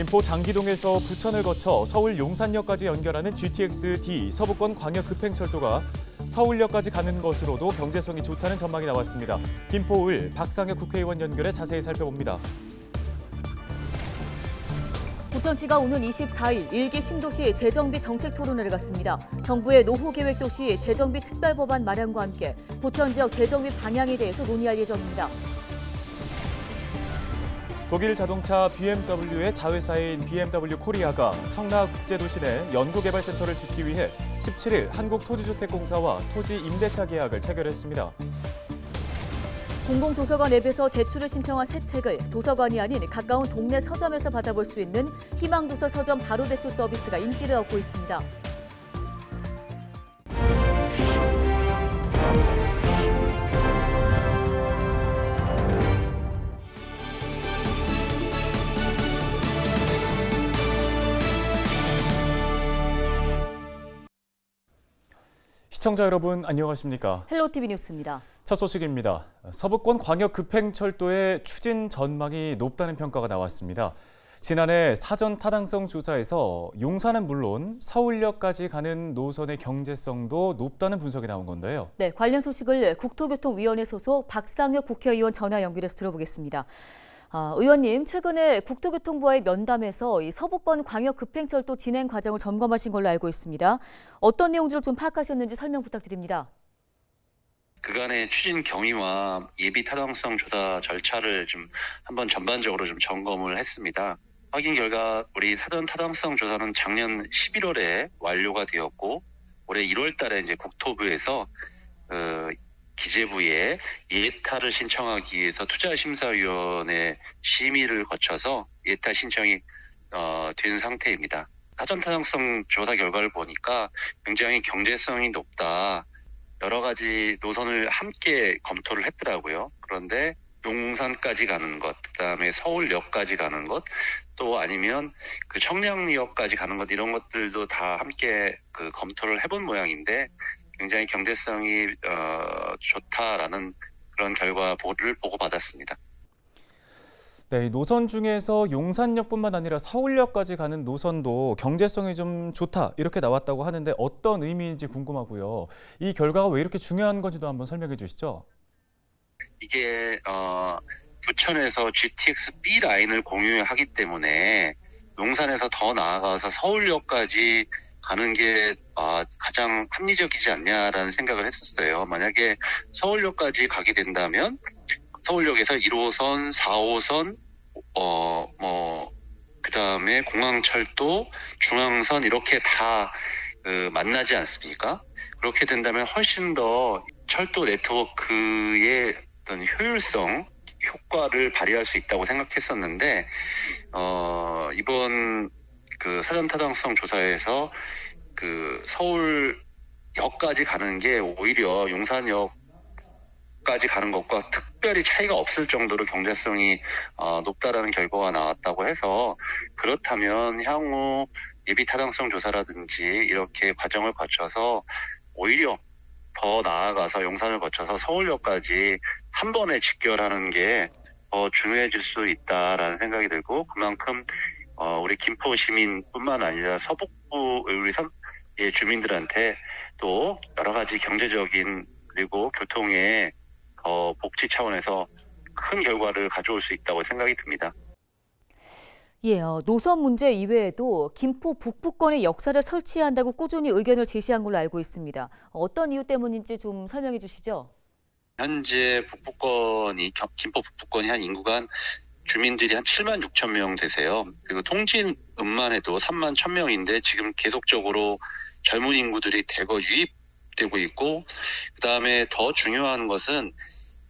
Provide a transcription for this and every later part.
김포 장기동에서 부천을 거쳐 서울 용산역까지 연결하는 GTX-D 서부권 광역 급행철도가 서울역까지 가는 것으로도 경제성이 좋다는 전망이 나왔습니다. 김포을 박상혁 국회의원 연결해 자세히 살펴봅니다. 부천시가 오는 24일 일기 신도시 재정비 정책 토론회를 갖습니다. 정부의 노후 계획 도시 재정비 특별 법안 마련과 함께 부천 지역 재정비 방향에 대해서 논의할 예정입니다. 독일 자동차 BMW의 자회사인 BMW 코리아가 청라 국제도시 내 연구개발센터를 짓기 위해 17일 한국토지주택공사와 토지 임대차 계약을 체결했습니다. 공공도서관 앱에서 대출을 신청한 새 책을 도서관이 아닌 가까운 동네 서점에서 받아볼 수 있는 희망도서 서점 바로 대출 서비스가 인기를 얻고 있습니다. 시청자 여러분 안녕하십니까? 헬로티비 뉴스입니다. 첫 소식입니다. 서부권 광역 급행철도의 추진 전망이 높다는 평가가 나왔습니다. 지난해 사전 타당성 조사에서 용산은 물론 서울역까지 가는 노선의 경제성도 높다는 분석이 나온 건데요. 네, 관련 소식을 국토교통위원회 소속 박상혁 국회의원 전화 연결해서 들어보겠습니다. 아, 의원님, 최근에 국토교통부와의 면담에서 이 서부권 광역 급행철도 진행 과정을 점검하신 걸로 알고 있습니다. 어떤 내용들을 좀 파악하셨는지 설명 부탁드립니다. 그간의 추진 경위와 예비 타당성 조사 절차를 좀 한번 전반적으로 좀 점검을 했습니다. 확인 결과 우리 사전 타당성 조사는 작년 11월에 완료가 되었고 올해 1월 달에 이제 국토부에서 어, 기재부에 예타를 신청하기 위해서 투자심사위원회 심의를 거쳐서 예타 신청이 어, 된 상태입니다. 사전 타당성 조사 결과를 보니까 굉장히 경제성이 높다. 여러 가지 노선을 함께 검토를 했더라고요. 그런데 용산까지 가는 것, 그다음에 서울역까지 가는 것, 또 아니면 그 청량리역까지 가는 것 이런 것들도 다 함께 그 검토를 해본 모양인데 굉장히 경제성이 어, 좋다라는 그런 결과를 보고 받았습니다. 네, 이 노선 중에서 용산역뿐만 아니라 서울역까지 가는 노선도 경제성이 좀 좋다 이렇게 나왔다고 하는데 어떤 의미인지 궁금하고요. 이 결과가 왜 이렇게 중요한 건지도 한번 설명해 주시죠. 이게 어, 부천에서 GTX B 라인을 공유하기 때문에 용산에서 더 나아가서 서울역까지 가는 게 어, 가장 합리적이지 않냐라는 생각을 했었어요. 만약에 서울역까지 가게 된다면 서울역에서 1호선, 4호선, 어, 뭐, 그 다음에 공항철도, 중앙선 이렇게 다 그, 만나지 않습니까? 그렇게 된다면 훨씬 더 철도 네트워크의 어떤 효율성, 효과를 발휘할 수 있다고 생각했었는데, 어, 이번 그 사전 타당성 조사에서 그 서울역까지 가는 게 오히려 용산역 까지 가는 것과 특별히 차이가 없을 정도로 경제성이 어, 높다라는 결과가 나왔다고 해서 그렇다면 향후 예비 타당성 조사라든지 이렇게 과정을 거쳐서 오히려 더 나아가서 용산을 거쳐서 서울역까지 한 번에 직결하는 게 더 중요해질 수 있다라는 생각이 들고 그만큼 어, 우리 김포 시민뿐만 아니라 서북부 우리 섬의 주민들한테 또 여러 가지 경제적인 그리고 교통의 더 복지 차원에서 큰 결과를 가져올 수 있다고 생각이 듭니다. 예, 어, 노선 문제 이외에도 김포 북부권에 역사를 설치해야 한다고 꾸준히 의견을 제시한 걸로 알고 있습니다. 어떤 이유 때문인지 좀 설명해 주시죠. 현재 북부권이 겨- 김포 북부권이 한 인구가 한 주민들이 한 7만 6천 명 되세요. 그리고 통진읍만 해도 3만 1천 명인데 지금 계속적으로 젊은 인구들이 대거 유입되고 있고 그 다음에 더 중요한 것은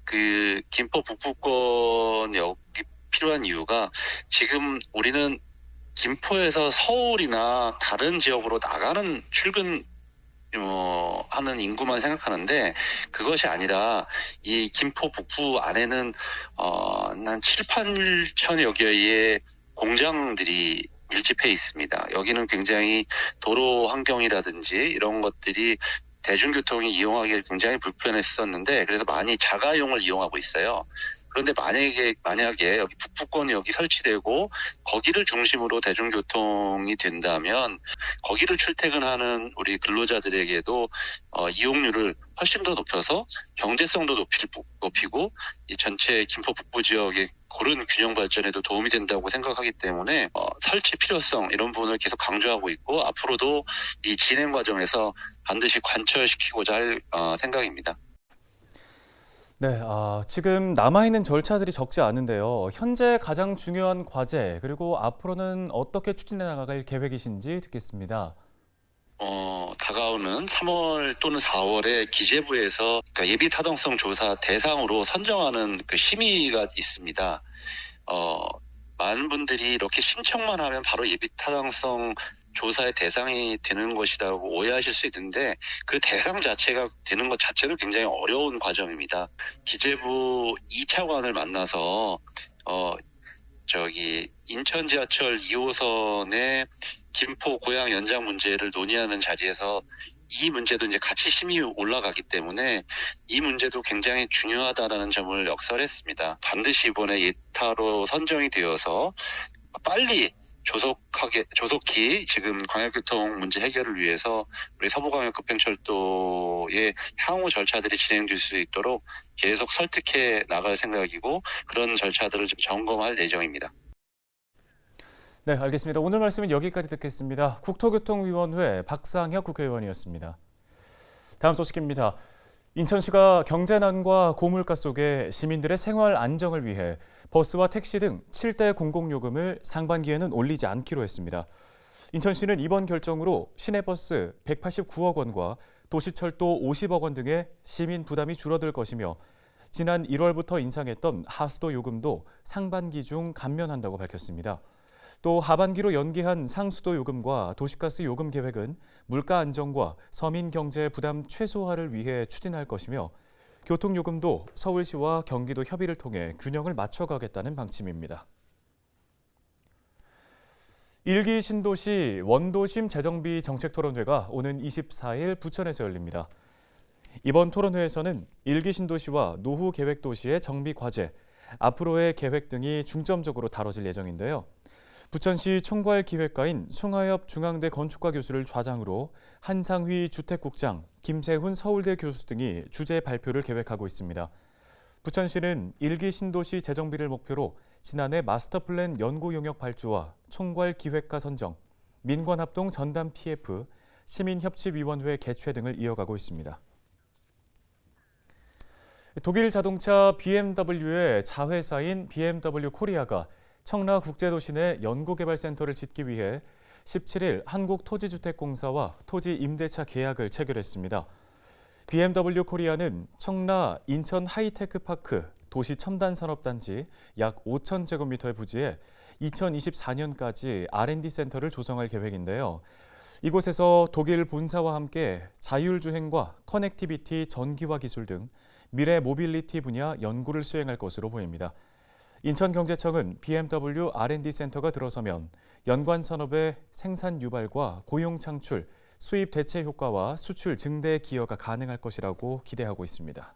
그 김포 북부권역이 필요한 이유가 지금 우리는 김포에서 서울이나 다른 지역으로 나가는 출근 어, 하는 인구만 생각하는데 그것이 아니라 이 김포 북부 안에는 어, 한 7, 8천여 개의 공장들이 밀집해 있습니다. 여기는 굉장히 도로 환경이라든지 이런 것들이 대중교통이 이용하기 굉장히 불편했었는데 그래서 많이 자가용을 이용하고 있어요. 그런데 만약에 만약에 여기 북부권이 여기 설치되고 거기를 중심으로 대중교통이 된다면 거기를 출퇴근하는 우리 근로자들에게도 어, 이용률을 훨씬 더 높여서 경제성도 높일, 높이고 이 전체 김포 북부 지역의 그런 균형 발전에도 도움이 된다고 생각하기 때문에 어, 설치 필요성 이런 부분을 계속 강조하고 있고 앞으로도 이 진행 과정에서 반드시 관철시키고자 할 어, 생각입니다. 네, 아, 지금 남아있는 절차들이 적지 않은데요. 현재 가장 중요한 과제, 그리고 앞으로는 어떻게 추진해 나갈 계획이신지 듣겠습니다. 어, 다가오는 3월 또는 4월에 기재부에서 그러니까 예비 타당성 조사 대상으로 선정하는 그 심의가 있습니다. 어, 많은 분들이 이렇게 신청만 하면 바로 예비 타당성 조사의 대상이 되는 것이라고 오해하실 수 있는데 그 대상 자체가 되는 것 자체도 굉장히 어려운 과정입니다. 기재부 2차관을 만나서 어 저기 인천 지하철 2호선의 김포 고양 연장 문제를 논의하는 자리에서 이 문제도 이제 같이 심의 올라가기 때문에 이 문제도 굉장히 중요하다라는 점을 역설했습니다. 반드시 이번에 예타로 선정이 되어서 빨리 조속하게 조속히 지금 광역교통 문제 해결을 위해서 우리 서부광역급행철도의 향후 절차들이 진행될 수 있도록 계속 설득해 나갈 생각이고 그런 절차들을 좀 점검할 예정입니다. 네, 알겠습니다. 오늘 말씀은 여기까지 듣겠습니다. 국토교통위원회 박상혁 국회의원이었습니다. 다음 소식입니다. 인천시가 경제난과 고물가 속에 시민들의 생활 안정을 위해 버스와 택시 등 7대 공공요금을 상반기에는 올리지 않기로 했습니다. 인천시는 이번 결정으로 시내버스 189억 원과 도시철도 50억 원 등의 시민 부담이 줄어들 것이며 지난 1월부터 인상했던 하수도 요금도 상반기 중 감면한다고 밝혔습니다. 또 하반기로 연기한 상수도 요금과 도시가스 요금 계획은 물가 안정과 서민 경제 부담 최소화를 위해 추진할 것이며 교통요금도 서울시와 경기도 협의를 통해 균형을 맞춰가겠다는 방침입니다. 일기 신도시 원도심 재정비 정책 토론회가 오는 24일 부천에서 열립니다. 이번 토론회에서는 일기 신도시와 노후 계획 도시의 정비 과제, 앞으로의 계획 등이 중점적으로 다뤄질 예정인데요. 부천시 총괄 기획가인 송하엽 중앙대 건축과 교수를 좌장으로 한상휘 주택국장, 김세훈 서울대 교수 등이 주제 발표를 계획하고 있습니다. 부천시는 일기 신도시 재정비를 목표로 지난해 마스터플랜 연구 용역 발주와 총괄 기획가 선정, 민관합동 전담 TF, 시민협치위원회 개최 등을 이어가고 있습니다. 독일 자동차 BMW의 자회사인 BMW 코리아가 청라 국제도시 내 연구개발센터를 짓기 위해 17일 한국토지주택공사와 토지 임대차 계약을 체결했습니다. BMW 코리아는 청라 인천 하이테크파크 도시 첨단 산업단지 약 5천 제곱미터의 부지에 2024년까지 R&D 센터를 조성할 계획인데요. 이곳에서 독일 본사와 함께 자율주행과 커넥티비티 전기화 기술 등 미래 모빌리티 분야 연구를 수행할 것으로 보입니다. 인천경제청은 BMW R&D 센터가 들어서면 연관 산업의 생산 유발과 고용 창출, 수입 대체 효과와 수출 증대 기여가 가능할 것이라고 기대하고 있습니다.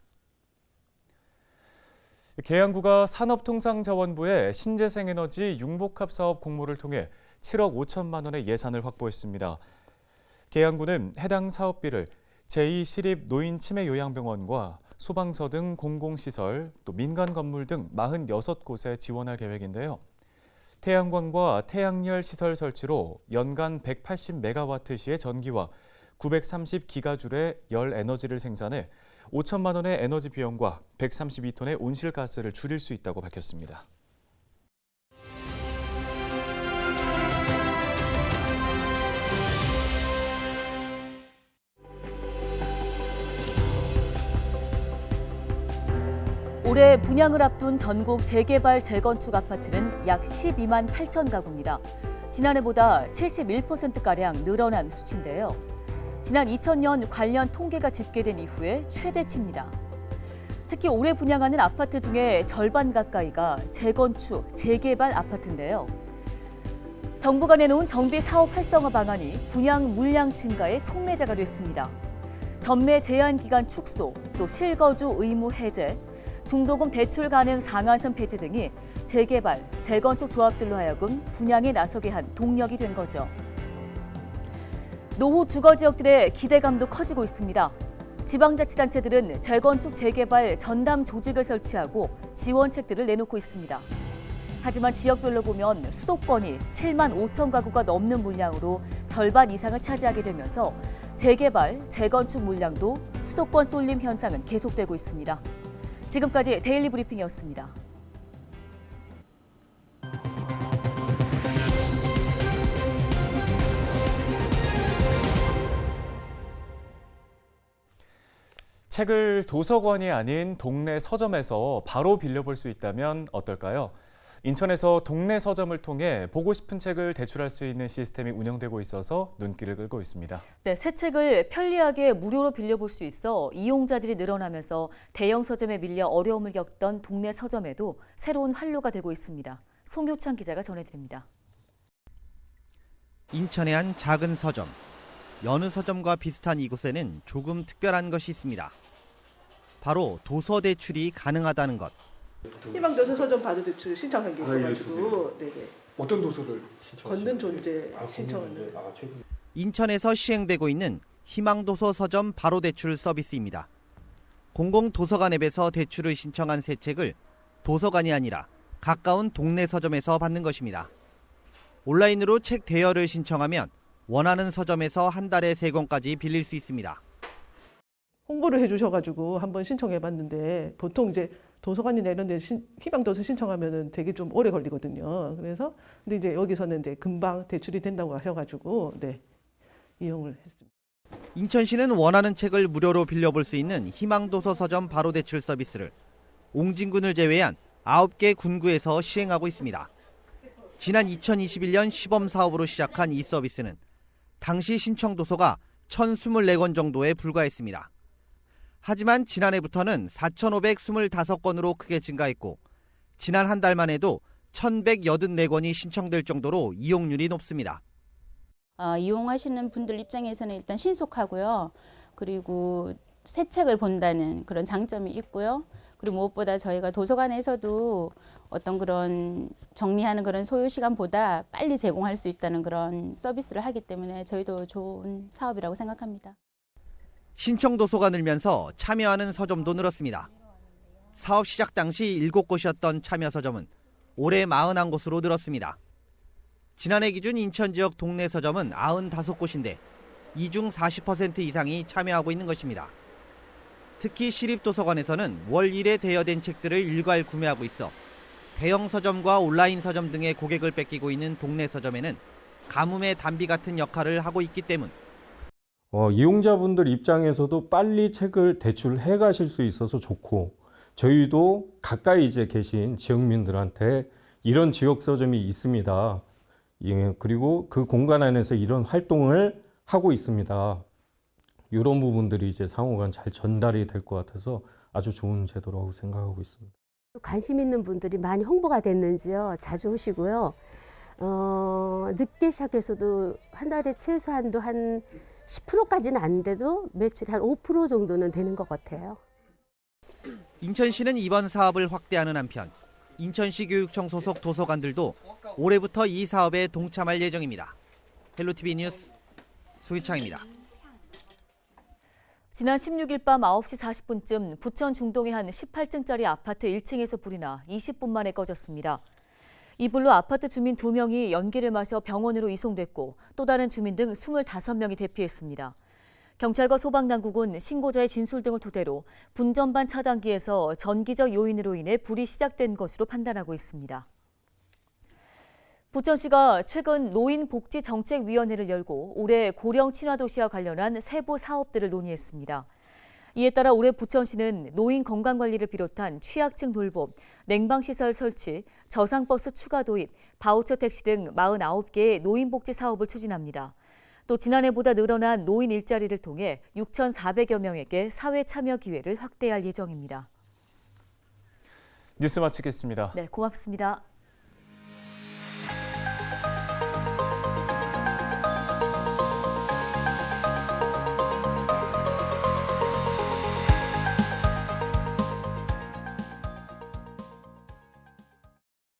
계양구가 산업통상자원부의 신재생에너지 융복합 사업 공모를 통해 7억 5천만 원의 예산을 확보했습니다. 계양구는 해당 사업비를 제2시립 노인 치매 요양병원과 소방서 등 공공시설, 또 민간 건물 등 46곳에 지원할 계획인데요. 태양광과 태양열 시설 설치로 연간 180메가와트시의 전기와 930기가줄의 열 에너지를 생산해 5천만 원의 에너지 비용과 132톤의 온실가스를 줄일 수 있다고 밝혔습니다. 올해 분양을 앞둔 전국 재개발 재건축 아파트는 약 12만 8천 가구입니다. 지난해보다 71%가량 늘어난 수치인데요. 지난 2000년 관련 통계가 집계된 이후에 최대치입니다. 특히 올해 분양하는 아파트 중에 절반 가까이가 재건축, 재개발 아파트인데요. 정부가 내놓은 정비 사업 활성화 방안이 분양 물량 증가의 촉매자가 됐습니다. 전매 제한 기간 축소, 또 실거주 의무 해제, 중도금 대출 가능 상한선 폐지 등이 재개발, 재건축 조합들로 하여금 분양에 나서게 한 동력이 된 거죠. 노후 주거 지역들의 기대감도 커지고 있습니다. 지방자치단체들은 재건축 재개발 전담 조직을 설치하고 지원책들을 내놓고 있습니다. 하지만 지역별로 보면 수도권이 7만 5천 가구가 넘는 물량으로 절반 이상을 차지하게 되면서 재개발, 재건축 물량도 수도권 쏠림 현상은 계속되고 있습니다. 지금까지 데일리 브리핑이었습니다. 책을 도서관이 아닌 동네 서점에서 바로 빌려볼 수 있다면 어떨까요? 인천에서 동네 서점을 통해 보고 싶은 책을 대출할 수 있는 시스템이 운영되고 있어서 눈길을 끌고 있습니다. 네, 새 책을 편리하게 무료로 빌려볼 수 있어 이용자들이 늘어나면서 대형 서점에 밀려 어려움을 겪던 동네 서점에도 새로운 활로가 되고 있습니다. 송교창 기자가 전해드립니다. 인천의 한 작은 서점. 여느 서점과 비슷한 이곳에는 조금 특별한 것이 있습니다. 바로 도서 대출이 가능하다는 것. 희망 도서 서점 바로 대출 신청한 게 아, 예, 있어가지고 네네 어떤 도서를 신청하시는 걷는 존재 아, 신청을 아, 최근 인천에서 시행되고 있는 희망도서 서점 바로 대출 서비스입니다. 공공도서관 앱에서 대출을 신청한 새 책을 도서관이 아니라 가까운 동네 서점에서 받는 것입니다. 온라인으로 책 대여를 신청하면 원하는 서점에서 한 달에 세 권까지 빌릴 수 있습니다. 홍보를 해주셔가지고 한번 신청해봤는데 보통 이제 도서관이 내는데 희망 도서 신청하면은 되게 좀 오래 걸리거든요. 그래서 근데 이제 여기서는 이제 금방 대출이 된다고 하셔가지고 네 이용을 했습니다. 인천시는 원하는 책을 무료로 빌려볼 수 있는 희망도서 서점 바로 대출 서비스를 옹진군을 제외한 9개 군구에서 시행하고 있습니다. 지난 2021년 시범 사업으로 시작한 이 서비스는 당시 신청 도서가 1,024권 정도에 불과했습니다. 하지만 지난해부터는 4,525건으로 크게 증가했고 지난 한 달만 해도 1,184권이 신청될 정도로 이용률이 높습니다. 어, 이용하시는 분들 입장에서는 일단 신속하고요. 그리고 새 책을 본다는 그런 장점이 있고요. 그리고 무엇보다 저희가 도서관에서도 어떤 그런 정리하는 그런 소요 시간보다 빨리 제공할 수 있다는 그런 서비스를 하기 때문에 저희도 좋은 사업이라고 생각합니다. 신청 도서가 늘면서 참여하는 서점도 늘었습니다. 사업 시작 당시 7곳이었던 참여 서점은 올해 41곳으로 늘었습니다. 지난해 기준 인천 지역 동네 서점은 95곳인데 이 중 40% 이상이 참여하고 있는 것입니다. 특히 시립도서관에서는 월 1회 대여된 책들을 일괄 구매하고 있어 대형 서점과 온라인 서점 등의 고객을 뺏기고 있는 동네 서점에는 가뭄의 단비 같은 역할을 하고 있기 때문 어, 이용자분들 입장에서도 빨리 책을 대출해 가실 수 있어서 좋고 저희도 가까이 이제 계신 지역민들한테 이런 지역 서점이 있습니다. 예, 그리고 그 공간 안에서 이런 활동을 하고 있습니다. 이런 부분들이 이제 상호간 잘 전달이 될 것 같아서 아주 좋은 제도라고 생각하고 있습니다. 관심 있는 분들이 많이 홍보가 됐는지요. 자주 오시고요. 어, 늦게 시작해서도 한 달에 최소한도 한 10%까지는 안 돼도 매출이 한 5% 정도는 되는 것 같아요. 인천시는 이번 사업을 확대하는 한편 인천시 교육청 소속 도서관들도 올해부터 이 사업에 동참할 예정입니다. 헬로티비 뉴스 소희창입니다. 지난 16일 밤 9시 40분쯤 부천 중동의 한 18층짜리 아파트 1층에서 불이 나 20분 만에 꺼졌습니다. 이 불로 아파트 주민 2명이 연기를 마셔 병원으로 이송됐고 또 다른 주민 등 25명이 대피했습니다. 경찰과 소방당국은 신고자의 진술 등을 토대로 분전반 차단기에서 전기적 요인으로 인해 불이 시작된 것으로 판단하고 있습니다. 부천시가 최근 노인복지정책위원회를 열고 올해 고령 친화도시와 관련한 세부 사업들을 논의했습니다. 이에 따라 올해 부천시는 노인 건강관리를 비롯한 취약층 돌봄, 냉방시설 설치, 저상버스 추가 도입, 바우처 택시 등 49개의 노인복지 사업을 추진합니다. 또 지난해보다 늘어난 노인 일자리를 통해 6,400여 명에게 사회 참여 기회를 확대할 예정입니다. 뉴스 마치겠습니다. 네, 고맙습니다.